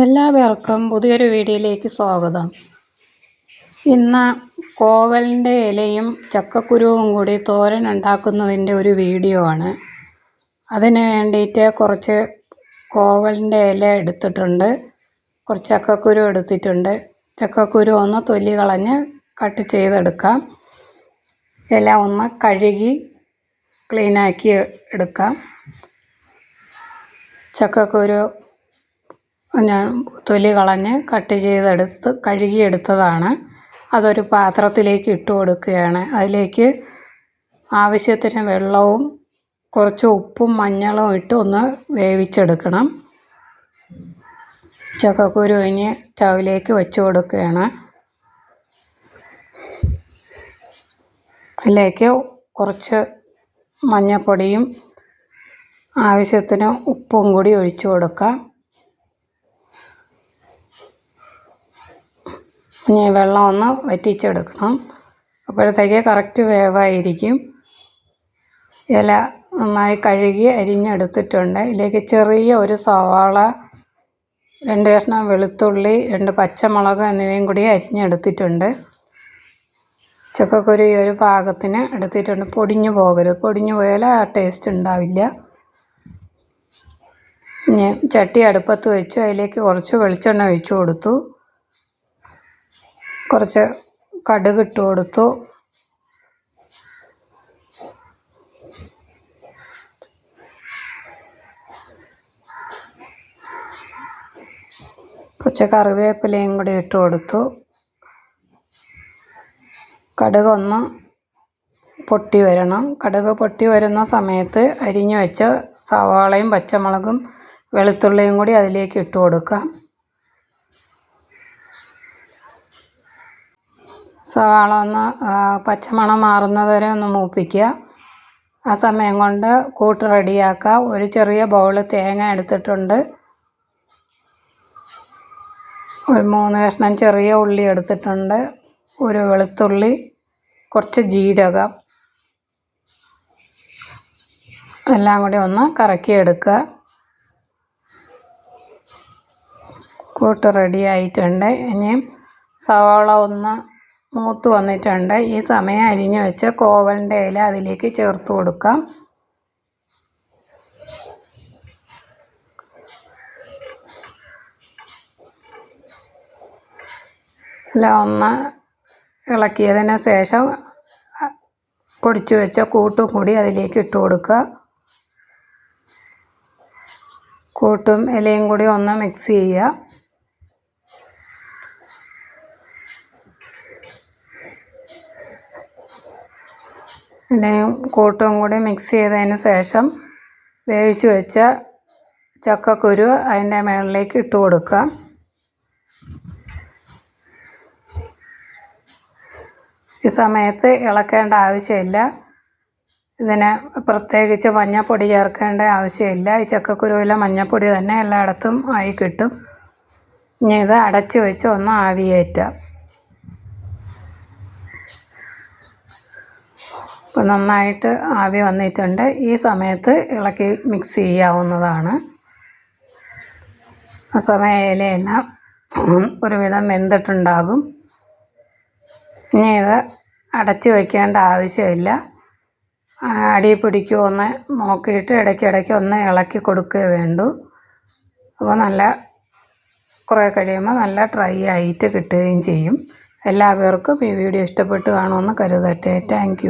എല്ലാവർക്കും പുതിയൊരു വീഡിയോയിലേക്ക് സ്വാഗതം. ഇന്ന് കോവലിന്റെ ഇലയും ചക്കക്കുരുവും കൂടി തോരൻ ഉണ്ടാക്കുന്നതിന്റെ ഒരു വീഡിയോ ആണ്. അതിന് വേണ്ടിയിട്ട് കുറച്ച് കോവലിന്റെ ഇല എടുത്തിട്ടുണ്ട്. കുറച്ച് ചക്കക്കുരു എടുത്തിട്ടുണ്ട്. ചക്കക്കുരു ഒന്ന് തൊല്ലി കളഞ്ഞ് കട്ട് ചെയ്തെടുക്കാം. ഇല ഒന്ന് കഴുകി ക്ലീനാക്കി എടുക്കാം. ചക്കക്കുരു ഞാൻ തൊലി കളഞ്ഞ് കട്ട് ചെയ്തെടുത്ത് കഴുകിയെടുത്തതാണ്. അതൊരു പാത്രത്തിലേക്ക് ഇട്ട് കൊടുക്കുകയാണ്. അതിലേക്ക് ആവശ്യത്തിന് വെള്ളവും കുറച്ച് ഉപ്പും മഞ്ഞളും ഇട്ട് ഒന്ന് വേവിച്ചെടുക്കണം. ചക്കക്കുരു ഇനി സ്റ്റൗവിലേക്ക് വെച്ച് കൊടുക്കുകയാണ്. അതിലേക്ക് കുറച്ച് മഞ്ഞൾപ്പൊടിയും ആവശ്യത്തിന് ഉപ്പും കൂടി ഒഴിച്ചു കൊടുക്കാം. ഇനി വെള്ളം ഒന്ന് വറ്റിച്ചെടുക്കണം. അപ്പോഴത്തേക്ക് കറക്റ്റ് വേവായിരിക്കും. ഇല നന്നായി കഴുകി അരിഞ്ഞെടുത്തിട്ടുണ്ട്. ഇതിലേക്ക് ചെറിയ ഒരു സവാള രണ്ട് കഷ്ണം വെളുത്തുള്ളി രണ്ട് പച്ചമുളക് എന്നിവയും കൂടി അരിഞ്ഞെടുത്തിട്ടുണ്ട്. ചക്കക്കുരു ഈ ഒരു പാകത്തിന് എടുത്തിട്ടുണ്ട്. പൊടിഞ്ഞു പോകരുത്. പൊടിഞ്ഞു പോയാൽ ആ ടേസ്റ്റ് ഉണ്ടാവില്ല. ഇനി ചട്ടി അടുപ്പത്ത് വെച്ചു. അതിലേക്ക് കുറച്ച് വെളിച്ചെണ്ണ ഒഴിച്ചു കൊടുത്തു. കുറച്ച് കടുക് ഇട്ട് കൊടുത്തു. കുറച്ച് കറിവേപ്പിലയും കൂടി ഇട്ട് കൊടുത്തു. കടുക് ഒന്ന് പൊട്ടി വരണം. കടുക് പൊട്ടി വരുന്ന സമയത്ത് അരിഞ്ഞു വെച്ച സവാളയും പച്ചമുളകും വെളുത്തുള്ളിയും കൂടി അതിലേക്ക് ഇട്ട് കൊടുക്കാം. സവാള ഒന്ന് പച്ചമണം മാറുന്നത് വരെ ഒന്ന് മൂപ്പിക്കുക. ആ സമയം കൊണ്ട് കൂട്ട് റെഡിയാക്കുക. ഒരു ചെറിയ ബൗൾ തേങ്ങ എടുത്തിട്ടുണ്ട്. ഒരു മൂന്ന് കഷ്ണം ചെറിയ ഉള്ളി എടുത്തിട്ടുണ്ട്. ഒരു വെളുത്തുള്ളി കുറച്ച് ജീരകം. എല്ലാം കൂടി ഒന്ന് കറക്കി എടുക്കുക. കൂട്ട് റെഡി ആയിട്ടുണ്ട് ഇനി സവാള ഒന്ന് മൂത്ത് വന്നിട്ടുണ്ട്. ഈ സമയം അരിഞ്ഞു വെച്ച കോവലിന്റെ ഇല അതിലേക്ക് ചേർത്ത് കൊടുക്കാം. അല്ല ഒന്ന് ഇളക്കിയതിന് ശേഷം പൊടിച്ചു വെച്ച കൂട്ടും കൂടി അതിലേക്ക് ഇട്ട് കൊടുക്കുക. കൂട്ടും ഇലയും കൂടി ഒന്ന് മിക്സ് ചെയ്യുക. ഇലയും കൂട്ടും കൂടി മിക്സ് ചെയ്തതിന് ശേഷം വേവിച്ച് വെച്ച ചക്കക്കുരു അതിന്റെ മുകളിലേക്ക് ഇട്ട് കൊടുക്കുക. ഈ സമയത്ത് ഇളക്കേണ്ട ആവശ്യമില്ല. ഇതിന് പ്രത്യേകിച്ച് മഞ്ഞൾപ്പൊടി ചേർക്കേണ്ട ആവശ്യമില്ല. ഈ ചക്കക്കുരുവിലെ മഞ്ഞൾപ്പൊടി തന്നെ എല്ലായിടത്തും ആയി കിട്ടും. ഇനി ഇത് അടച്ച് വെച്ച് ഒന്ന് ആവിയേറ്റാം. ഇപ്പോൾ നന്നായിട്ട് ആവി വന്നിട്ടുണ്ട്. ഈ സമയത്ത് ഇളക്കി മിക്സ് ചെയ്യാവുന്നതാണ്. ആ സമയം ഇലയെല്ലാം ഒരുവിധം വെന്തിട്ടുണ്ടാകും. ഇനി ഇത് അടച്ചു വയ്ക്കേണ്ട ആവശ്യമില്ല. അടി പിടിക്കുമോ ഒന്ന് നോക്കിയിട്ട് ഇടയ്ക്കിടയ്ക്ക് ഒന്ന് ഇളക്കി കൊടുക്കുകയേ വേണ്ടു. അപ്പോൾ നല്ല കുറേ കഴിയുമ്പോൾ നല്ല ഡ്രൈ ആയിട്ട് കിട്ടുകയും ചെയ്യും. എല്ലാവർക്കും ഈ വീഡിയോ ഇഷ്ടപ്പെട്ട് കാണുമെന്ന് കരുതട്ടെ. താങ്ക്